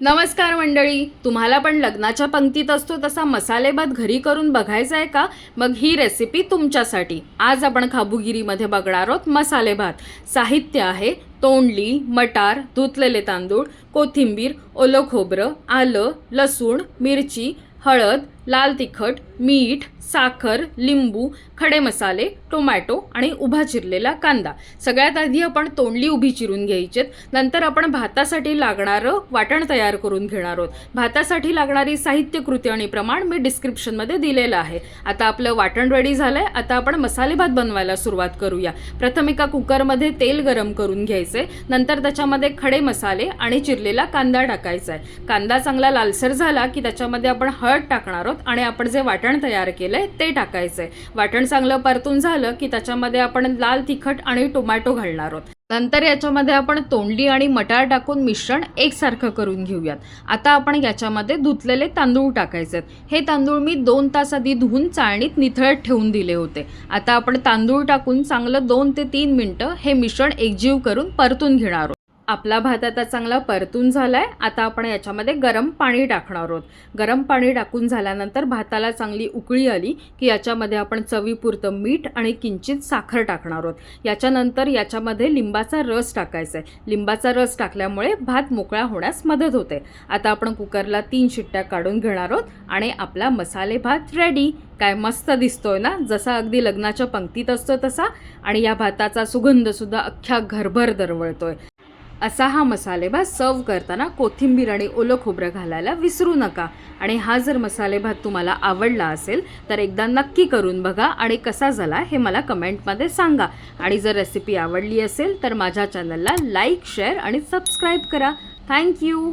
नमस्कार मंडळी तुम्हाला पण लग्नाच्या पंक्तीत असतो तसा मसाले भात घरी करून बघायचा आहे का? मग ही रेसिपी तुमच्यासाठी. आज आपण खाबुगिरीमध्ये बघणार आहोत मसाले भात साहित्य आहे तोंडली मटार धुतलेले तांदूळ कोथिंबीर ओलं खोबरं आलं लसूण मिरची हळद लाल तिखट मीठ साखर लिंबू खडे मसाले टोमॅटो आणि उभा चिरलेला कांदा. सगळ्यात आधी आपण तोंडली उभी चिरून घ्यायचेत. नंतर आपण भातासाठी लागणारं वाटण तयार करून घेणार आहोत. भातासाठी लागणारी साहित्य कृती आणि प्रमाण मी डिस्क्रिप्शनमध्ये दिलेलं आहे. आता आपलं वाटण रेडी आहे आता आपण मसाले भात बनवायला सुरुवात करूया. प्रथम एका कुकरमध्ये तेल गरम करून घ्यायचे नंतर त्याच्यामध्ये खडे मसाले आणि चिरलेला कांदा टाकायचा आहे कांदा चांगला लालसर झाला की त्याच्यामध्ये आपण हळद टाकणार आहोत. आणि आपण जे वाटण तयार केलंय ते टाकायचं आहे वाटण चांगलं परतून झालं की त्याच्यामध्ये आपण लाल तिखट आणि टोमॅटो घालणार आहोत. नंतर याच्यामध्ये आपण तोंडली आणि मटार टाकून मिश्रण एकसारखं करून घेऊयात. आता आपण याच्यामध्ये धुतलेले तांदूळ टाकायचे आहेत हे तांदूळ मी दोन तास आधी धुवून चाळणीत निथळत ठेवून दिले होते. आता आपण तांदूळ टाकून चांगलं दोन ते तीन मिनटं हे मिश्रण एकजीव करून परतून घेणार आहोत. आपला भात आता चांगला परतून झालाय. आता आपण याच्यामध्ये गरम पाणी टाकणार आहोत. गरम पाणी टाकून झाल्यानंतर भाताला चांगली उकळी आली की याच्यामध्ये आपण चवीपुरतं मीठ आणि किंचित साखर टाकणार आहोत. याच्यानंतर याच्यामध्ये लिंबाचा रस टाकायचा आहे लिंबाचा रस टाकल्यामुळे भात मोकळा होण्यास मदत होते. आता आपण कुकरला तीन शिट्ट्या काढून घेणार आहोत आणि आपला मसाले भात रेडी काय मस्त दिसतोय ना? जसा अगदी लग्नाच्या पंक्तीत असतो तसा. आणि या भाताचा सुगंधसुद्धा अख्ख्या घरभर दरवळतोय. असा हा मसालेभात सर्व करताना कोथिंबीर आणि ओलं खोबरं घालायला विसरू नका. आणि हा जर मसालेभात तुम्हाला आवडला असेल तर एकदा नक्की करून बघा आणि कसा झाला हे मला कमेंटमध्ये सांगा. आणि जर रेसिपी आवडली असेल तर माझ्या चॅनलला लाईक शेअर आणि सबस्क्राईब करा. Thank you